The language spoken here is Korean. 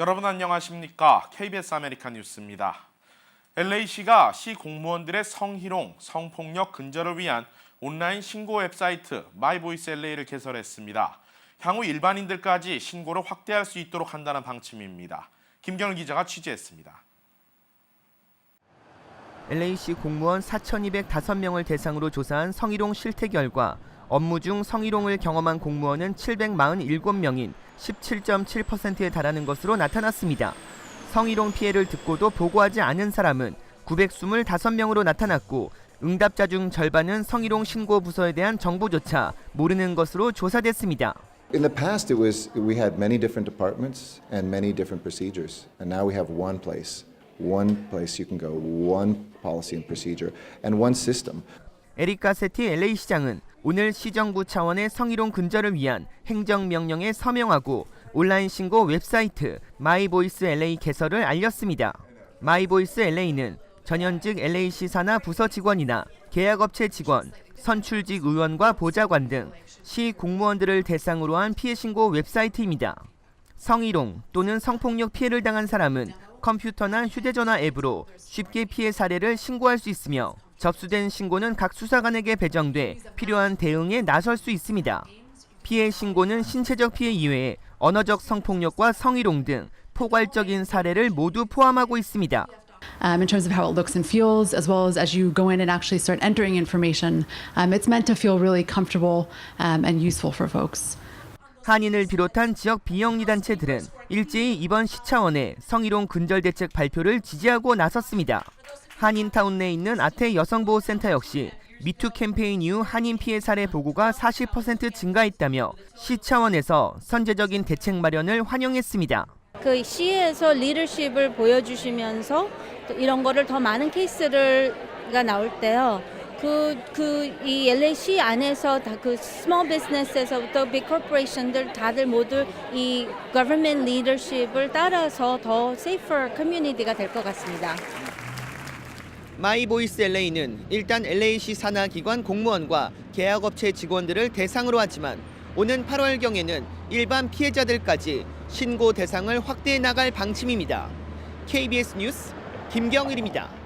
여러분 안녕하십니까? KBS 아메리카 뉴스입니다. LA시가 시 공무원들의 성희롱, 성폭력 근절을 위한 온라인 신고 웹사이트 마이보이스 LA를 개설했습니다. 향후 일반인들까지 신고를 확대할 수 있도록 한다는 방침입니다. 김경일 기자가 취재했습니다. LA시 공무원 4,205명을 대상으로 조사한 성희롱 실태 결과 업무 중 성희롱을 경험한 공무원은 747명인 17.7%에 달하는 것으로 나타났습니다. 성희롱 피해를 듣고도 보고하지 않은 사람은 925명으로 나타났고 응답자 중 절반은 성희롱 신고 부서에 대한 정보조차 모르는 것으로 조사됐습니다. In the past, it was we had many different departments and many different procedures, and now we have one place, one place you can go, one policy and procedure, and one system. 에릭 가세티 LA 시장은 오늘 시정부 차원의 성희롱 근절을 위한 행정명령에 서명하고 온라인 신고 웹사이트 마이보이스 LA 개설을 알렸습니다. 마이보이스 LA는 전현직 LA시 산하 부서 직원이나 계약업체 직원, 선출직 의원과 보좌관 등 시 공무원들을 대상으로 한 피해 신고 웹사이트입니다. 성희롱 또는 성폭력 피해를 당한 사람은 컴퓨터나 휴대전화 앱으로 쉽게 피해 사례를 신고할 수 있으며 접수된 신고는 각 수사관에게 배정돼 필요한 대응에 나설 수 있습니다. 피해 신고는 신체적 피해 이외에 언어적 성폭력과 성희롱 등 포괄적인 사례를 모두 포함하고 있습니다. um, in terms of how it looks and feels, as well as as you go in and actually start entering information. Um, it's meant to feel really comfortable um, and useful for folks. 한인을 비롯한 지역 비영리 단체들은 일제히 이번 시차원의 성희롱 근절 대책 발표를 지지하고 나섰습니다. 한인타운 내에 있는 아태 여성보호센터 역시 미투 캠페인 이후 한인 피해 사례 보고가 40% 증가했다며 시 차원에서 선제적인 대책 마련을 환영했습니다. 그 시에서 리더십을 보여주시면서 또 이런 거를 더 많은 케이스를가 나올 때요. 그 그 이 LA시 안에서 다 그 스몰 비즈니스에서부터 빅 코퍼레이션들 다들 모두 이 government 리더십을 따라서 더 safer 커뮤니티가 될 것 같습니다. 마이보이스 LA는 일단 LA시 산하 기관 공무원과 계약업체 직원들을 대상으로 하지만 오는 8월경에는 일반 피해자들까지 신고 대상을 확대해 나갈 방침입니다. KBS 뉴스 김경일입니다.